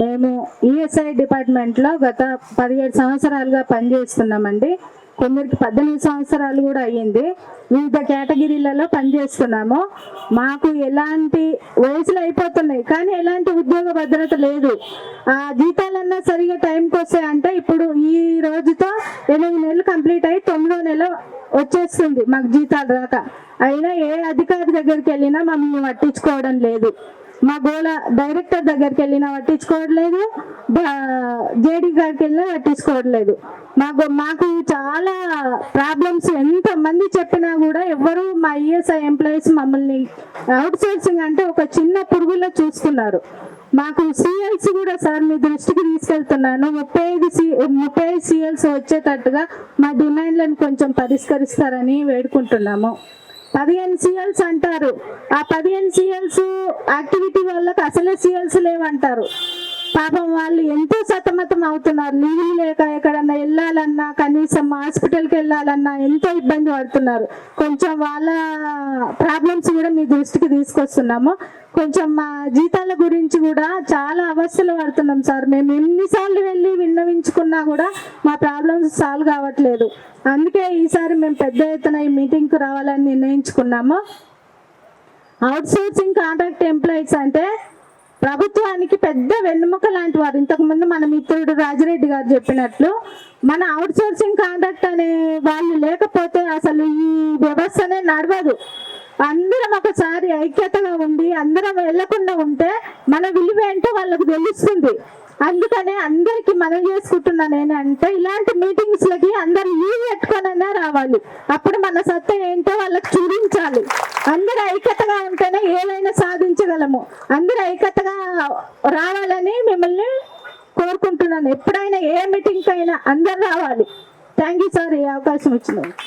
మేము ఈఎస్ఐ డిపార్ట్మెంట్లో గత పదిహేడు సంవత్సరాలుగా పనిచేస్తున్నామండి. కొందరికి పద్దెనిమిది సంవత్సరాలు కూడా అయ్యింది. వివిధ కేటగిరీలలో పనిచేస్తున్నాము. మాకు ఎలాంటి వయసులు అయిపోతున్నాయి కానీ ఎలాంటి ఉద్యోగ భద్రత లేదు. ఆ జీతాలన్నా సరిగా టైంకి వస్తాయి అంటే ఇప్పుడు ఈ రోజుతో ఎనిమిది నెలలు కంప్లీట్ అయ్యి తొమ్మిదో నెల వచ్చేస్తుంది మాకు జీతాలు రాక. అయినా ఏ అధికారి దగ్గరికి వెళ్ళినా మమ్మల్ని పట్టించుకోవడం లేదు. మా గోళ డైరెక్టర్ దగ్గరికి వెళ్ళినా పట్టించుకోవట్లేదు జేడీ గారికి వెళ్ళినా పట్టించుకోవట్లేదు. మాకు మాకు చాలా ప్రాబ్లమ్స్ ఎంత మంది చెప్పినా కూడా ఎవరు మా ఈఎస్ఐ ఎంప్లాయీస్ మమ్మల్ని అవుట్ సోర్సింగ్ అంటే ఒక చిన్న పురుగులో చూస్తున్నారు. మాకు సిఎల్స్ కూడా సార్ మీ దృష్టికి తీసుకెళ్తున్నాను. ముప్పై ఐదు సి ముప్పై ఐదు సిఎల్స్ వచ్చేటట్టుగా మా డిమాండ్లను కొంచెం పరిష్కరిస్తారని వేడుకుంటున్నాము. పదిహేను సిఎల్స్ అంటారు. ఆ పదిహేను సిఎల్స్ యాక్టివిటీ వాళ్ళకి అసలే సిఎల్స్ లేవంటారు. పాపం వాళ్ళు ఎంతో సతమతం అవుతున్నారు. లీవ్ లేక ఎక్కడన్నా వెళ్ళాలన్నా కనీసం హాస్పిటల్కి వెళ్ళాలన్నా ఎంతో ఇబ్బంది పడుతున్నారు. కొంచెం వాళ్ళ ప్రాబ్లమ్స్ కూడా మీ దృష్టికి తీసుకొస్తున్నాము. కొంచెం మా జీతాల గురించి కూడా చాలా అవస్థలు పడుతున్నాం సార్. మేము ఎన్నిసార్లు వెళ్ళి విన్నవించుకున్నా కూడా మా ప్రాబ్లమ్స్ సాల్వ్ కావట్లేదు. అందుకే ఈసారి మేము పెద్ద ఎత్తున ఈ మీటింగ్కి రావాలని నిర్ణయించుకున్నాము. అవుట్ సోర్సింగ్ కాంట్రాక్ట్ ఎంప్లాయీస్ అంటే ప్రభుత్వానికి పెద్ద వెన్నుముక లాంటి వారు ఇంతకుముందు మన మిత్రుడు రాజిరెడ్డి గారు చెప్పినట్లు మన అవుట్ సోర్సింగ్ కాంట్రాక్ట్ అనే వాళ్ళు లేకపోతే అసలు ఈ వ్యవస్థనే నడవదు. అందరం ఒకసారి ఐక్యతగా ఉండి అందరం వెళ్ళకుండా ఉంటే మన విలువ ఏంటో వాళ్ళకు తెలుస్తుంది. అందుకనే అందరికి మనం చేసుకుంటున్నాను ఏంటంటే ఇలాంటి మీటింగ్స్ లకి అందరు లీవ్ పెట్టుకొనైనా రావాలి. అప్పుడు మన సత్తా ఏంటో వాళ్ళకి చూపించాలి. అందరు ఐక్యతగా ఉంటేనే ఏదైనా సాధించగలము. అందరు ఐక్యతగా రావాలని మిమ్మల్ని కోరుకుంటున్నాను. ఎప్పుడైనా ఏ మీటింగ్ అయినా అందరు రావాలి. థ్యాంక్ యూ సార్ ఈ అవకాశం ఇచ్చినందుకు.